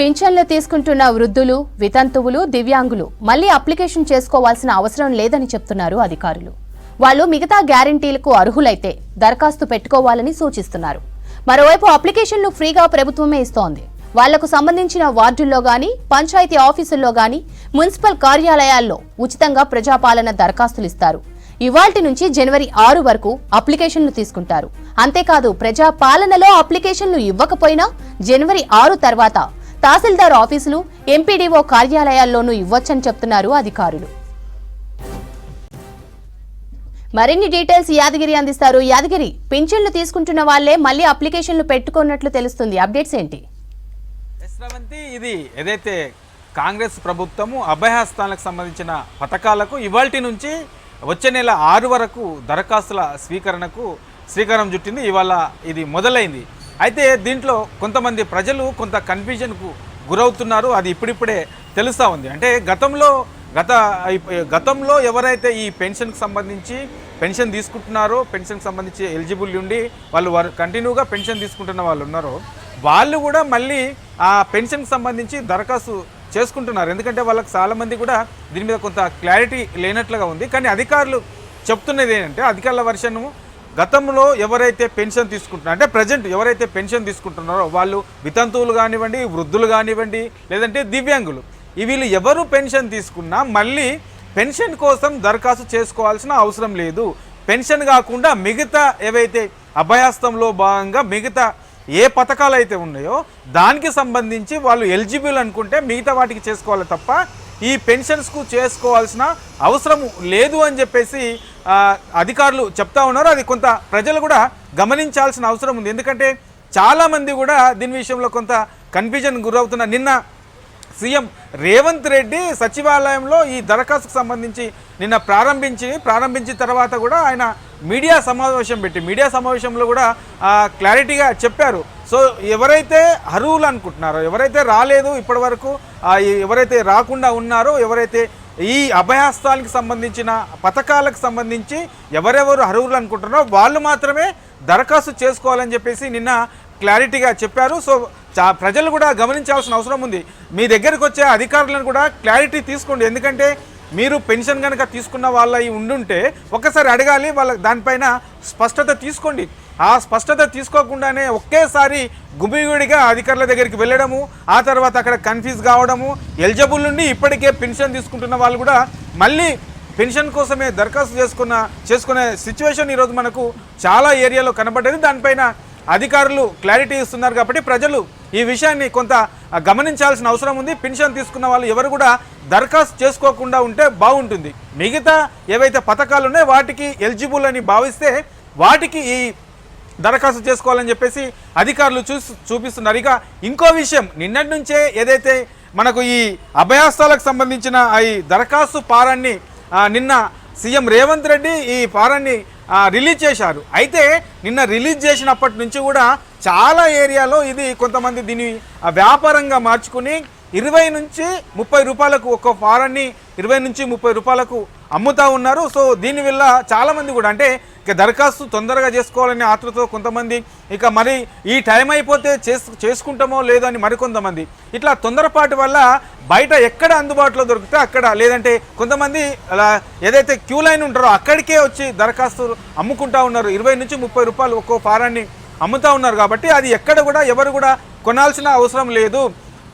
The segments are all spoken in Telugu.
పింఛన్లు తీసుకుంటున్న వృద్ధులు వితంతువులు దివ్యాంగులు మళ్ళీ అప్లికేషన్ చేసుకోవాల్సిన అవసరం లేదని చెప్తున్నారు అధికారులు. వాళ్ళు మిగతా గ్యారంటీలకు అర్హులైతే దరఖాస్తు పెట్టుకోవాలని సూచిస్తున్నారు. మరోవైపు అప్లికేషన్లు ఫ్రీగా ప్రభుత్వమే ఇస్తోంది. వాళ్ళకు సంబంధించిన వార్డుల్లో గాని పంచాయతీ ఆఫీసుల్లో గాని మున్సిపల్ కార్యాలయాల్లో ఉచితంగా ప్రజాపాలన దరఖాస్తులు ఇస్తారు. ఇవాల్టి నుంచి జనవరి ఆరు వరకు అప్లికేషన్లు తీసుకుంటారు. అంతేకాదు ప్రజా పాలనలో అప్లికేషన్లు ఇవ్వకపోయినా జనవరి ఆరు తర్వాత తహసీల్దార్ ఆఫీసులు ఎంపీడీఓ కార్యాలయాల్లోనూ ఇవ్వొచ్చని చెప్తున్నారు అధికారులు. మరిన్ని డీటెయిల్స్ యాదగిరి అందిస్తారు. యాదగిరి పింఛన్లు తీసుకుంటున్న వాళ్ళే మళ్ళీ అప్లికేషన్లు పెట్టుకున్నట్లు తెలుస్తుంది. అప్డేట్స్ ఏంటి? ఇది ఏదైతే కాంగ్రెస్ ప్రభుత్వము అభయహస్తాలకు సంబంధించిన పథకాలకు ఇవాల్టి నుంచి వచ్చే నెల ఆరు వరకు దరఖాస్తుల స్వీకరణకు శ్రీకారం చుట్టింది. ఇవాళ ఇది మొదలైంది. అయితే దీంట్లో కొంతమంది ప్రజలు కొంత కన్ఫ్యూజన్కు గురవుతున్నారు. అది ఇప్పుడిప్పుడే తెలుస్తూ ఉంది. అంటే గతంలో గత గతంలో ఎవరైతే ఈ పెన్షన్కి సంబంధించి పెన్షన్ తీసుకుంటున్నారో పెన్షన్కి సంబంధించి ఎలిజిబుల్ ఉండి వాళ్ళు వారు కంటిన్యూగా పెన్షన్ తీసుకుంటున్న వాళ్ళు ఉన్నారో వాళ్ళు కూడా మళ్ళీ ఆ పెన్షన్కి సంబంధించి దరఖాస్తు చేసుకుంటున్నారు. ఎందుకంటే వాళ్ళకి చాలామంది కూడా దీని మీద కొంత క్లారిటీ లేనట్లుగా ఉంది. కానీ అధికారులు చెప్తున్నది ఏంటంటే అధికారుల వర్షను గతంలో ఎవరైతే పెన్షన్ తీసుకుంటున్నారో అంటే ప్రజెంట్ ఎవరైతే పెన్షన్ తీసుకుంటున్నారో వాళ్ళు వితంతువులు కానివ్వండి వృద్ధులు కానివ్వండి లేదంటే దివ్యాంగులు వీళ్ళు ఎవరు పెన్షన్ తీసుకున్నా మళ్ళీ పెన్షన్ కోసం దరఖాస్తు చేసుకోవాల్సిన అవసరం లేదు. పెన్షన్ కాకుండా మిగతా ఏవైతే అభయాస్తంలో భాగంగా మిగతా ఏ పథకాలు అయితే ఉన్నాయో దానికి సంబంధించి వాళ్ళు ఎలిజిబుల్ అనుకుంటే మిగతా వాటికి చేసుకోవాలి తప్ప ఈ పెన్షన్స్కు చేసుకోవాల్సిన అవసరం లేదు అని చెప్పేసి అధికారులు చెప్తా ఉన్నారు. అది కొంత ప్రజలు కూడా గమనించాల్సిన అవసరం ఉంది. ఎందుకంటే చాలామంది కూడా దీని విషయంలో కొంత కన్ఫ్యూజన్ గురవుతున్న నిన్న సీఎం రేవంత్ రెడ్డి సచివాలయంలో ఈ దరఖాస్తుకు సంబంధించి నిన్న ప్రారంభించి ప్రారంభించిన తర్వాత కూడా ఆయన మీడియా సమావేశం పెట్టి మీడియా సమావేశంలో కూడా క్లారిటీగా చెప్పారు. సో ఎవరైతే అర్హులు అనుకుంటున్నారో ఎవరైతే రాలేదు ఇప్పటి వరకు ఎవరైతే రాకుండా ఉన్నారో ఎవరైతే ఈ అభయహస్తానికి సంబంధించిన పథకాలకు సంబంధించి ఎవరెవరు అర్హులు అనుకుంటున్నారో వాళ్ళు మాత్రమే దరఖాస్తు చేసుకోవాలని చెప్పేసి నిన్న క్లారిటీగా చెప్పారు. సో చా ప్రజలు కూడా గమనించాల్సిన అవసరం ఉంది. మీ దగ్గరకు వచ్చే అధికారులను కూడా క్లారిటీ తీసుకోండి. ఎందుకంటే మీరు పెన్షన్ కనుక తీసుకున్న వాళ్ళ ఉండుంటే ఒక్కసారి అడగాలి వాళ్ళ దానిపైన స్పష్టత తీసుకోండి. ఆ స్పష్టత తీసుకోకుండానే ఒకేసారి గుమిగుడిగా అధికారుల దగ్గరికి వెళ్ళడము ఆ తర్వాత అక్కడ కన్ఫ్యూజ్ కావడము ఎలిజిబుల్ నుండి ఇప్పటికే పెన్షన్ తీసుకుంటున్న వాళ్ళు కూడా మళ్ళీ పెన్షన్ కోసమే దరఖాస్తు చేసుకున్న చేసుకునే సిచ్యువేషన్ ఈరోజు మనకు చాలా ఏరియాలో కనబడ్డది. దానిపైన అధికారులు క్లారిటీ ఇస్తున్నారు కాబట్టి ప్రజలు ఈ విషయాన్ని కొంత గమనించాల్సిన అవసరం ఉంది. పెన్షన్ తీసుకున్న వాళ్ళు ఎవరు కూడా దరఖాస్తు చేసుకోకుండా ఉంటే బాగుంటుంది. మిగతా ఏవైతే పథకాలు ఉన్నాయో వాటికి ఎలిజిబుల్ అని భావిస్తే వాటికి ఈ దరఖాస్తు చేసుకోవాలని చెప్పేసి అధికారులు చూసి చూపిస్తున్నారు. ఇక ఇంకో విషయం నిన్నటి నుంచే ఏదైతే మనకు ఈ అభయాస్తాలకు సంబంధించిన ఈ దరఖాస్తు పారాన్ని నిన్న సీఎం రేవంత్ రెడ్డి ఈ పారాన్ని రిలీజ్ చేశారు. అయితే నిన్న రిలీజ్ చేసినప్పటి నుంచి కూడా చాలా ఏరియాలో ఇది కొంతమంది దీన్ని వ్యాపారంగా మార్చుకుని ఇరవై నుంచి ముప్పై రూపాయలకు ఒక ఫారాన్ని ఇరవై నుంచి ముప్పై రూపాయలకు అమ్ముతూ ఉన్నారు. సో దీనివల్ల చాలామంది కూడా అంటే ఇక దరఖాస్తు తొందరగా చేసుకోవాలనే ఆతృతో కొంతమంది ఇక మరి ఈ టైం అయిపోతే చేసు చేసుకుంటామో లేదో అని మరికొంతమంది. ఇట్లా తొందరపాటు వల్ల బయట ఎక్కడ అందుబాటులో దొరికితే అక్కడ లేదంటే కొంతమంది అలా ఏదైతే క్యూ లైన్ ఉంటారో అక్కడికే వచ్చి దరఖాస్తు అమ్ముకుంటా ఉన్నారు. ఇరవై నుంచి ముప్పై రూపాయలు ఒక్కో ఫారాన్ని అమ్ముతా ఉన్నారు కాబట్టి అది ఎక్కడ కూడా ఎవరు కూడా కొనాల్సిన అవసరం లేదు.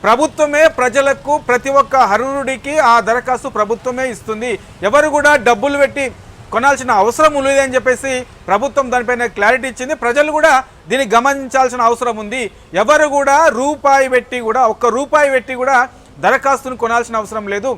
ప్రభుత్వమే ప్రజలకు ప్రతి ఒక్క అర్హుడికి ఆ దరఖాస్తు ప్రభుత్వమే ఇస్తుంది. ఎవరు కూడా డబ్బులు పెట్టి కొనాల్సిన అవసరం లేదని చెప్పేసి ప్రభుత్వం దానిపైన క్లారిటీ ఇచ్చింది. ప్రజలు కూడా దీన్ని గమనించాల్సిన అవసరం ఉంది. ఎవరు కూడా రూపాయి పెట్టి కూడా ఒక్క రూపాయి పెట్టి కూడా దరఖాస్తును కొనాల్సిన అవసరం లేదు.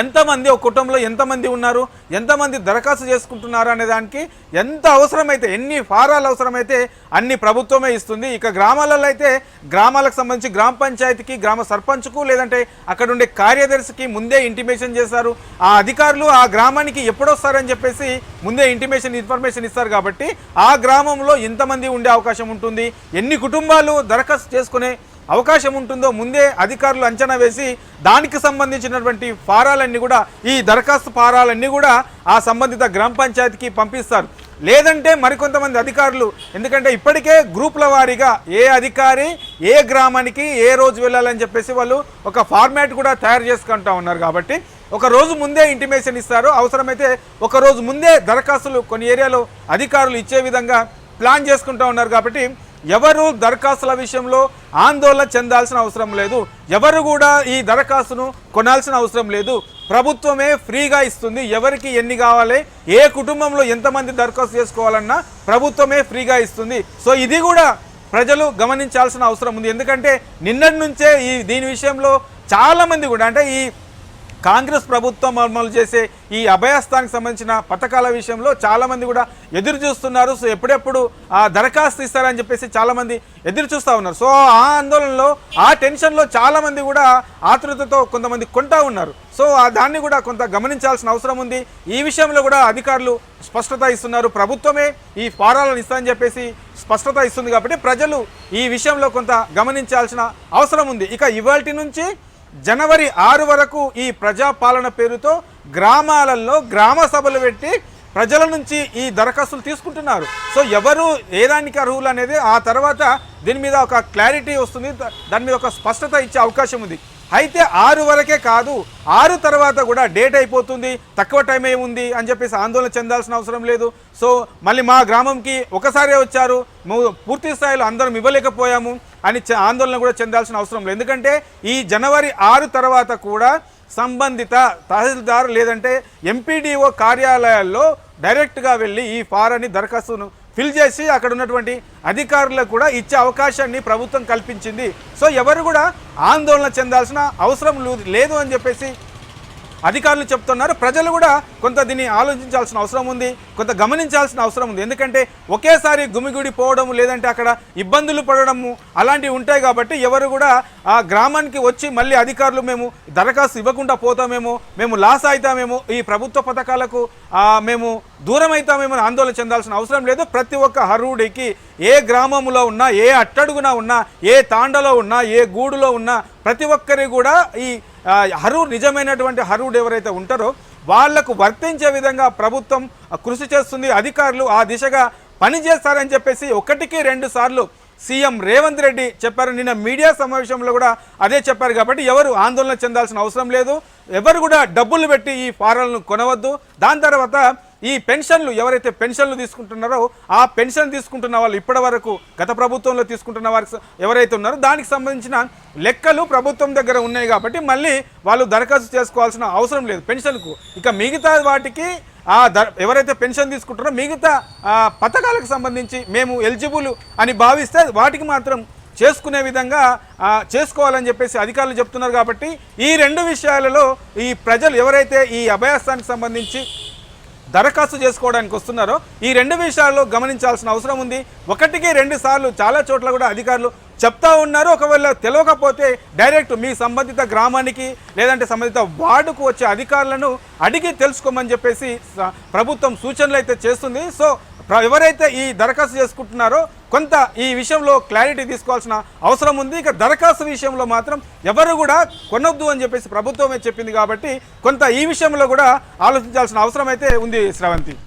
ఎంతమంది ఒక కుటుంబంలో ఎంతమంది ఉన్నారు? ఎంతమంది దరఖాస్తు చేసుకుంటున్నారు అనే దానికి ఎంత అవసరమైతే ఎన్ని ఫారాలు అవసరమైతే అన్ని ప్రభుత్వమే ఇస్తుంది. ఇక గ్రామాలలో అయితే గ్రామాలకు సంబంధించి గ్రామ పంచాయతీకి గ్రామ సర్పంచ్కు లేదంటే అక్కడ ఉండే కార్యదర్శికి ముందే ఇంటిమేషన్ చేశారు. ఆ అధికారులు ఆ గ్రామానికి ఎప్పుడొస్తారని చెప్పేసి ముందే ఇంటిమేషన్ ఇన్ఫర్మేషన్ ఇస్తారు కాబట్టి ఆ గ్రామంలో ఎంతమంది ఉండే అవకాశం ఉంటుంది. ఎన్ని కుటుంబాలు దరఖాస్తు చేసుకునే అవకాశం ఉంటుందో ముందే అధికారులు అంచనా వేసి దానికి సంబంధించినటువంటి ఫారాలన్నీ కూడా ఈ దరఖాస్తు ఫారాలన్నీ కూడా ఆ సంబంధిత గ్రామ పంచాయతీకి పంపిస్తారు. లేదంటే మరికొంతమంది అధికారులు ఎందుకంటే ఇప్పటికే గ్రూపుల వారీగా ఏ అధికారి ఏ గ్రామానికి ఏ రోజు వెళ్ళాలని చెప్పేసి వాళ్ళు ఒక ఫార్మాట్ కూడా తయారు చేసుకుంటా ఉన్నారు కాబట్టి ఒక రోజు ముందే ఇంటిమేషన్ ఇస్తారు. అవసరమైతే ఒక రోజు ముందే దరఖాస్తులు కొన్ని ఏరియాలో అధికారులు ఇచ్చే విధంగా ప్లాన్ చేసుకుంటా ఉన్నారు కాబట్టి ఎవరు దరఖాస్తుల విషయంలో ఆందోళన చెందాల్సిన అవసరం లేదు. ఎవరు కూడా ఈ దరఖాస్తును కొనాల్సిన అవసరం లేదు. ప్రభుత్వమే ఫ్రీగా ఇస్తుంది. ఎవరికి ఎన్ని కావాలి ఏ కుటుంబంలో ఎంతమంది దరఖాస్తు చేసుకోవాలన్నా ప్రభుత్వమే ఫ్రీగా ఇస్తుంది. సో ఇది కూడా ప్రజలు గమనించాల్సిన అవసరం ఉంది. ఎందుకంటే నిన్నటి నుంచే ఈ దీని విషయంలో చాలామంది కూడా అంటే ఈ కాంగ్రెస్ ప్రభుత్వం అమలు చేసే ఈ అభయస్థానికి సంబంధించిన పథకాల విషయంలో చాలామంది కూడా ఎదురు చూస్తున్నారు. సో ఎప్పుడెప్పుడు ఆ దరఖాస్తు ఇస్తారని చెప్పేసి చాలామంది ఎదురు చూస్తూ ఉన్నారు. సో ఆ ఆందోళనలో ఆ టెన్షన్లో చాలామంది కూడా ఆతృతతో కొంతమంది కొంటా ఉన్నారు. సో ఆ దాన్ని కూడా కొంత గమనించాల్సిన అవసరం ఉంది. ఈ విషయంలో కూడా అధికారులు స్పష్టత ఇస్తున్నారు. ప్రభుత్వమే ఈ ఫారాలను ఇస్తారని చెప్పేసి స్పష్టత ఇస్తుంది కాబట్టి ప్రజలు ఈ విషయంలో కొంత గమనించాల్సిన అవసరం ఉంది. ఇక ఇవాల్టి నుంచి జనవరి ఆరు వరకు ఈ ప్రజాపాలన పేరుతో గ్రామాలలో గ్రామ సభలు పెట్టి ప్రజల నుంచి ఈ దరఖాస్తులు తీసుకుంటున్నారు. సో ఎవరు ఏ దానికి అర్హులు అనేది ఆ తర్వాత దీని మీద ఒక క్లారిటీ వస్తుంది. దాని మీద ఒక స్పష్టత ఇచ్చే అవకాశం ఉంది. అయితే ఆరు వరకే కాదు ఆరు తర్వాత కూడా డేట్ అయిపోతుంది తక్కువ టైం ఏముంది అని చెప్పేసి ఆందోళన చెందాల్సిన అవసరం లేదు. సో మళ్ళీ మా గ్రామంకి ఒకసారే వచ్చారు పూర్తి స్థాయిలో అందరం ఇవ్వలేకపోయాము అని ఆందోళన కూడా చెందాల్సిన అవసరం లేదు. ఎందుకంటే ఈ జనవరి ఆరు తర్వాత కూడా సంబంధిత తహసీల్దార్ లేదంటే ఎంపీడీఓ కార్యాలయాల్లో డైరెక్ట్గా వెళ్ళి ఈ ఫారాన్ని దరఖాస్తును ఫిల్ చేసి అక్కడ ఉన్నటువంటి అధికారులకు కూడా ఇచ్చే అవకాశాన్ని ప్రభుత్వం కల్పించింది. సో ఎవరు కూడా ఆందోళన చెందాల్సిన అవసరం లేదు అని చెప్పేసి అధికారులు చెప్తున్నారు. ప్రజలు కూడా కొంత దీన్ని ఆలోచించాల్సిన అవసరం ఉంది కొంత గమనించాల్సిన అవసరం ఉంది. ఎందుకంటే ఒకేసారి గుమిగుడి పోవడం లేదంటే అక్కడ ఇబ్బందులు పడడము అలాంటివి ఉంటాయి కాబట్టి ఎవరు కూడా ఆ గ్రామానికి వచ్చి మళ్ళీ అధికారులు మేము దరఖాస్తు ఇవ్వకుండా పోతామేమో మేము లాస్ అవుతామేమో ఈ ప్రభుత్వ పథకాలకు మేము దూరం అవుతామేమో అని ఆందోళన చెందాల్సిన అవసరం లేదు. ప్రతి ఒక్క హరుడికి ఏ గ్రామంలో ఉన్నా ఏ అట్టడుగున ఉన్నా ఏ తాండలో ఉన్నా ఏ గూడులో ఉన్నా ప్రతి ఒక్కరి కూడా ఈ హరువు నిజమైనటువంటి హరువుడు ఎవరైతే ఉంటారో వాళ్ళకు వర్తించే విధంగా ప్రభుత్వం కృషి చేస్తుంది అధికారులు ఆ దిశగా పని చేస్తారని చెప్పేసి ఒకటికి రెండు సార్లు సీఎం రేవంత్ రెడ్డి చెప్పారు. నిన్న మీడియా సమావేశంలో కూడా అదే చెప్పారు కాబట్టి ఎవరు ఆందోళన చెందాల్సిన అవసరం లేదు. ఎవరు కూడా డబ్బులు పెట్టి ఈ ఫారాలను కొనవద్దు. దాని తర్వాత ఈ పెన్షన్లు ఎవరైతే పెన్షన్లు తీసుకుంటున్నారో ఆ పెన్షన్ తీసుకుంటున్న వాళ్ళు ఇప్పటి వరకు గత ప్రభుత్వంలో తీసుకుంటున్న వారికి ఎవరైతే ఉన్నారో దానికి సంబంధించిన లెక్కలు ప్రభుత్వం దగ్గర ఉన్నాయి కాబట్టి మళ్ళీ వాళ్ళు దరఖాస్తు చేసుకోవాల్సిన అవసరం లేదు పెన్షన్కు. ఇక మిగతా వాటికి ఆ ఎవరైతే పెన్షన్ తీసుకుంటారో మిగతా పథకాలకు సంబంధించి మేము ఎలిజిబుల్ అని భావిస్తే వాటికి మాత్రం చేసుకునే విధంగా చేసుకోవాలని చెప్పేసి అధికారులు చెప్తున్నారు కాబట్టి ఈ రెండు విషయాలలో ఈ ప్రజలు ఎవరైతే ఈ అభయాస్థానికి సంబంధించి దరఖాస్తు చేసుకోవడానికి వస్తున్నారో ఈ రెండు విషయాల్లో గమనించాల్సిన అవసరం ఉంది. ఒకటికి రెండు సార్లు చాలా చోట్ల కూడా అధికారులు చెప్తా ఉన్నారు. ఒకవేళ తెలియకపోతే డైరెక్ట్ మీ సంబంధిత గ్రామానికి లేదంటే సంబంధిత వార్డుకు వచ్చే అధికారులను అడిగి తెలుసుకోమని చెప్పేసి ప్రభుత్వం సూచనలు అయితే చేస్తుంది. సో ఎవరైతే ఈ దరఖాస్తు చేసుకుంటున్నారో కొంత ఈ విషయంలో క్లారిటీ తీసుకోవాల్సిన అవసరం ఉంది. ఇక దరఖాస్తు విషయంలో మాత్రం ఎవరు కూడా కొనొద్దు అని చెప్పేసి ప్రభుత్వమే చెప్పింది కాబట్టి కొంత ఈ విషయంలో కూడా ఆలోచించాల్సిన అవసరం అయితే ఉంది శ్రవంతి.